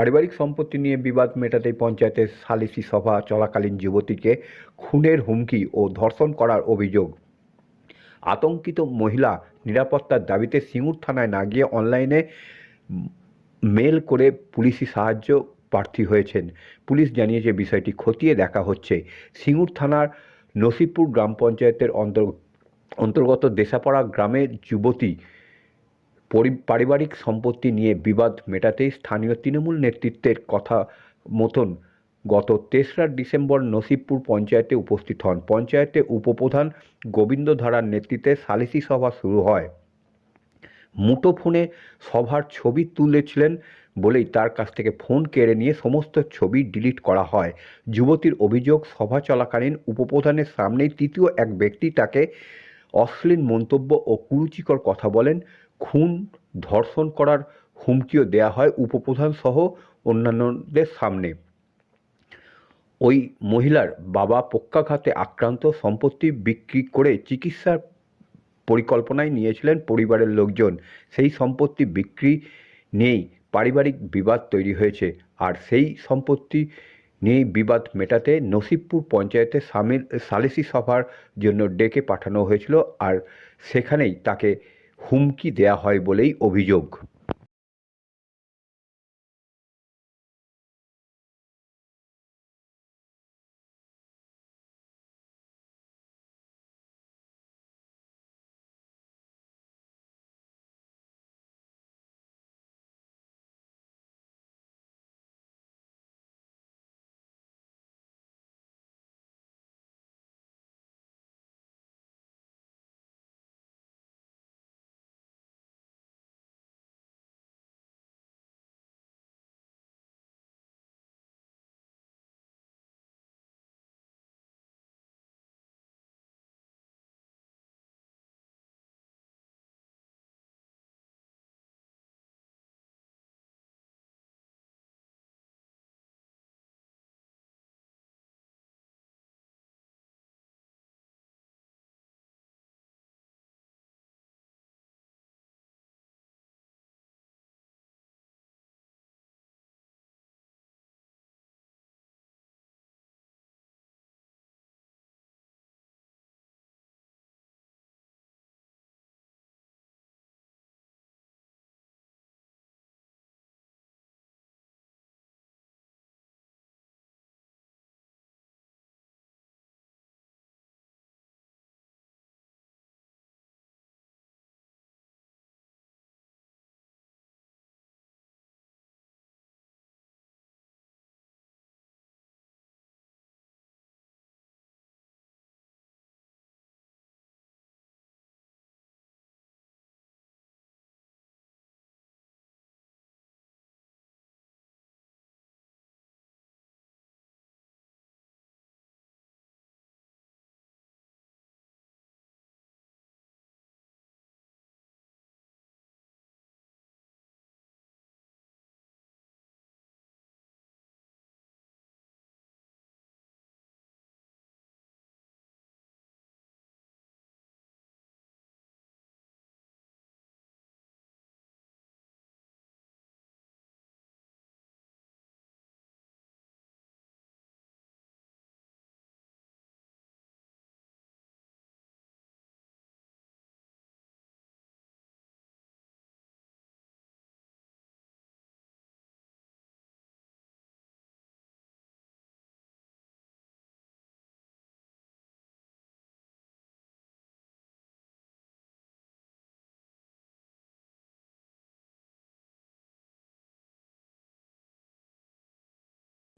পারিবারিক সম্পত্তি নিয়ে বিবাদ মেটাতে পঞ্চায়েতের সালিসি সভা চলাকালীন যুবতীকে খুনের হুমকি ও ধর্ষণ করার অভিযোগ। আতঙ্কিত মহিলা নিরাপত্তার দাবিতে সিঙ্গুর থানায় না গিয়ে অনলাইনে মেল করে পুলিশি সাহায্য প্রার্থী হয়েছেন। পুলিশ জানিয়েছে বিষয়টি খতিয়ে দেখা হচ্ছে। সিঙ্গুর থানার নসিবপুর গ্রাম পঞ্চায়েতের অন্তর, অন্তর্গত দেশাপাড়া গ্রামের যুবতী পারিবারিক সম্পত্তি নিয়ে বিবাদ মেটাতেই স্থানীয় তৃণমূল নেতৃত্বের কথা মতন গত তেসরা ডিসেম্বর নসিবপুর পঞ্চায়েতে উপস্থিত হন। পঞ্চায়েতে উপপ্রধান গোবিন্দ ধারার নেতৃত্বে সালিসি সভা শুরু হয়। মুঠোফোনে সভার ছবি তুলেছিলেন বলেই তার কাছ থেকে ফোন কেড়ে নিয়ে সমস্ত ছবি ডিলিট করা হয়। যুবতীর অভিযোগ, সভা চলাকালীন উপপ্রধানের সামনেই তৃতীয় এক ব্যক্তি তাকে অশ্লীল মন্তব্য ও কুরুচিকর কথা বলেন। খুন, ধর্ষণ করার হুমকিও দেয়া হয় উপপ্রধান সহ অন্যান্যদের সামনে। ওই মহিলার বাবা পক্ষাঘাতে আক্রান্ত, সম্পত্তি বিক্রি করে চিকিৎসার পরিকল্পনায় নিয়েছিলেন পরিবারের লোকজন। সেই সম্পত্তি বিক্রি নিয়েই পারিবারিক বিবাদ তৈরি হয়েছে। আর সেই সম্পত্তি নিয়েই বিবাদ মেটাতে নসিবপুর পঞ্চায়েতে সামিল, সালিসি সভার জন্য ডেকে পাঠানো হয়েছিল। আর সেখানেই তাকে হুমকি দেয়া হয় বলেই অভিযোগ।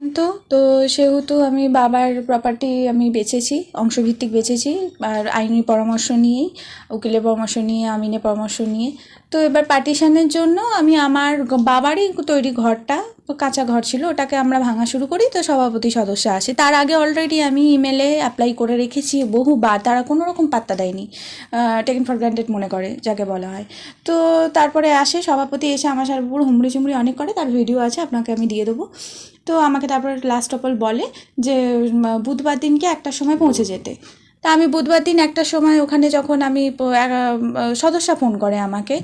তো তো সেহেতু আমি বাবার প্রপার্টি আমি বেচেছি অংশভিত্তিক বেচেছি আর আইনি পরামর্শ নিয়েই, উকিলের পরামর্শ নিয়ে, আমিনের পরামর্শ নিয়ে। তো এবার পার্টিশানের জন্য আমি আমার বাবারই তৈরি ঘরটা কাঁচা ঘর ছিল, ওটাকে আমরা ভাঙা শুরু করি, তো সভাপতি সদস্য আসে। তার আগে অলরেডি আমি ইমেলে অ্যাপ্লাই করে রেখেছি, বহুবার, তারা কোনো রকম পাত্তা দেয়নি টেকেন ফর গ্রান্টেড মনে করে, যাকে বলা হয়। তো তারপরে আসে, সভাপতি এসে আমার সাথে পুরো হুমড়ি চুমড়ি অনেক করে, তার ভিডিও আছে, আপনাকে আমি দিয়ে দেবো। তো আমাকে তারপরে লাস্ট অফ অল বলে যে বুধবার দিনকে একটার সময় পৌঁছে যেতে। তা আমি বুধবার দিন একটা সময় ওখানে যখন আমি সদস্যা ফোন করে আমাকে,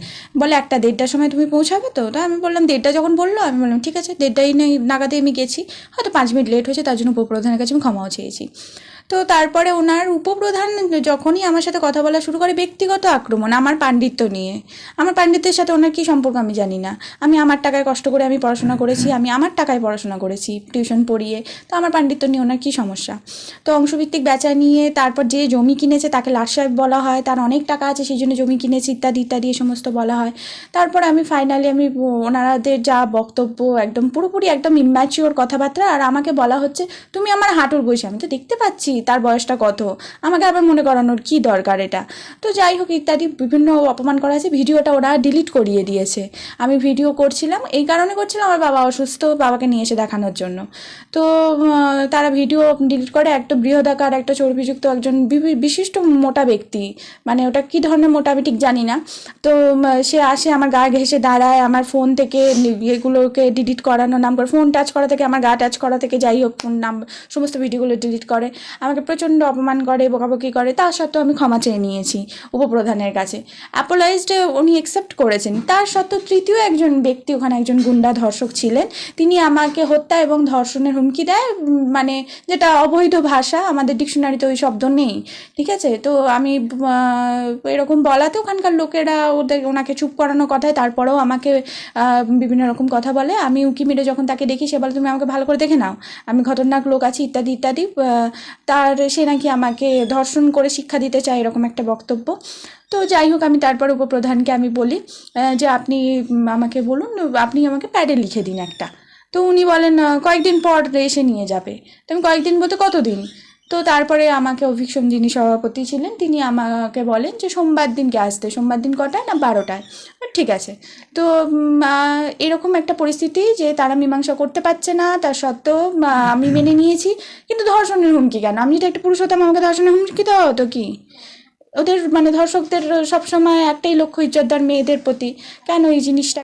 বলে একটা দেড়টার সময় তুমি পৌঁছাবে তো? তা আমি বললাম, দেড়টা যখন বলল, আমি বললাম, ঠিক আছে দেড়টাই নাগাদে আমি গেছি। হয়তো পাঁচ মিনিট লেট হয়েছে, তার জন্য উপপ্রধানের কাছে আমি ক্ষমাও চেয়েছি। তো তারপরে ওনার উপপ্রধান যখনই আমার সাথে কথা বলা শুরু করে ব্যক্তিগত আক্রমণ, আমার পাণ্ডিত্য নিয়ে। আমার পাণ্ডিত্যের সাথে ওনার কী সম্পর্ক আমি জানি না। আমি আমার টাকায় কষ্ট করে আমি পড়াশোনা করেছি, আমি আমার টাকায় পড়াশোনা করেছি, টিউশন পড়িয়ে। তো আমার পাণ্ডিত্য নিয়ে ওনার কী সমস্যা? তো অংশভিত্তিক বেচা নিয়ে, তারপর যে জমি কিনেছে তাকে লাট সাহেব বলা হয়, তার অনেক টাকা আছে, সেই জন্য জমি কিনেছে, ইত্যাদি ইত্যাদি এই সমস্ত বলা হয়। তারপর আমি ফাইনালি আমি ওনারাদের যা বক্তব্য, একদম পুরোপুরি একদম ইম্যাচিওর কথাবার্তা, আর আমাকে বলা হচ্ছে, তুমি আমার হাঁটুর বসে আমি তো দেখতে পাচ্ছি তার বয়সটা কত? আমাকে আবার মনে করানোর কি দরকার এটা? তো যাই হোক, ইত্যাদি বিভিন্ন অপমান করা আছে, ভিডিওটা ওরা ডিলিট করিয়ে দিয়েছে। আমি ভিডিও করছিলাম, এই কারণে করছিলাম, আমার বাবা অসুস্থ, বাবাকে নিয়ে এসে দেখানোর জন্য। তো তারা ভিডিও ডিলিট করে, একটা বৃহদাকার, একটা চর্বিযুক্ত একজন বিশিষ্ট মোটা ব্যক্তি মানে ওটা কী ধরনের মোটা ঠিক জানি না। তো সে আসে, আমার গা ঘেসে দাঁড়ায়, আমার ফোন থেকে এগুলোকে ডিলিট করানো, নাম করে ফোন টাচ করা থেকে, আমার গা টাচ করা থেকে, যাই হোক নাম, সমস্ত ভিডিওগুলো ডিলিট করে। আমাকে প্রচণ্ড অপমান করে, বকাবকি করে, তা সত্ত্বেও আমি ক্ষমা চেয়ে নিয়েছি উপপ্রধানের কাছে। অ্যাপোলাইজড উনি অ্যাকসেপ্ট করেছেন। তার সত্ত্বেও তৃতীয় একজন ব্যক্তি, ওখানে একজন গুন্ডা ধর্ষক ছিলেন। তিনি আমাকে হত্যা এবং ধর্ষণের হুমকি দেয় মানে যেটা অবৈধ ভাষা, আমাদের ডিকশনারিতে ওই শব্দ নেই, ঠিক আছে? তো আমি এরকম বলাতে ওখানকার লোকেরা ওদের, ওনাকে চুপ করানো কথায়, তারপরেও আমাকে বিভিন্ন রকম কথা বলে। আমি উকি মেরে যখন তাকে দেখি, সে বলে, তুমি আমাকে ভালো করে দেখে নাও। আমি খতরনাক লোক আছি, ইত্যাদি ইত্যাদি। তার, সে নাকি আমাকে ধর্ষণ করে শিক্ষা দিতে চায় এরকম একটা বক্তব্য। তো যাই হোক, আমি তারপর উপপ্রধানকে আমি বলি যে আপনি আমাকে বলুন, আপনি আমাকে প্যাডে লিখে দিন একটা। তো উনি বলেন কয়েকদিন পর এসে নিয়ে যাবে। তো আমি কয়েকদিন বলতে কতদিন? তো তারপরে আমাকে অভিক্ষম যিনি সভাপতি ছিলেন, তিনি আমাকে বলেন যে সোমবার দিনকে আসতে, সোমবার দিন কটায় না বারোটায়? ঠিক আছে। তো এরকম একটা পরিস্থিতি যে তারা মীমাংসা করতে পারছে না, তার সত্ত্বেও আমি মেনে নিয়েছি। কিন্তু ধর্ষণের হুমকি কেন? আমি যদি একটা পুরুষ হতাম আমাকে ধর্ষণের হুমকি দেওয়া হতো কি? ওদের মানে ধর্ষকদের সবসময় একটাই লক্ষ্য, ইজ্জতদার মেয়েদের প্রতি। কেন এই জিনিসটা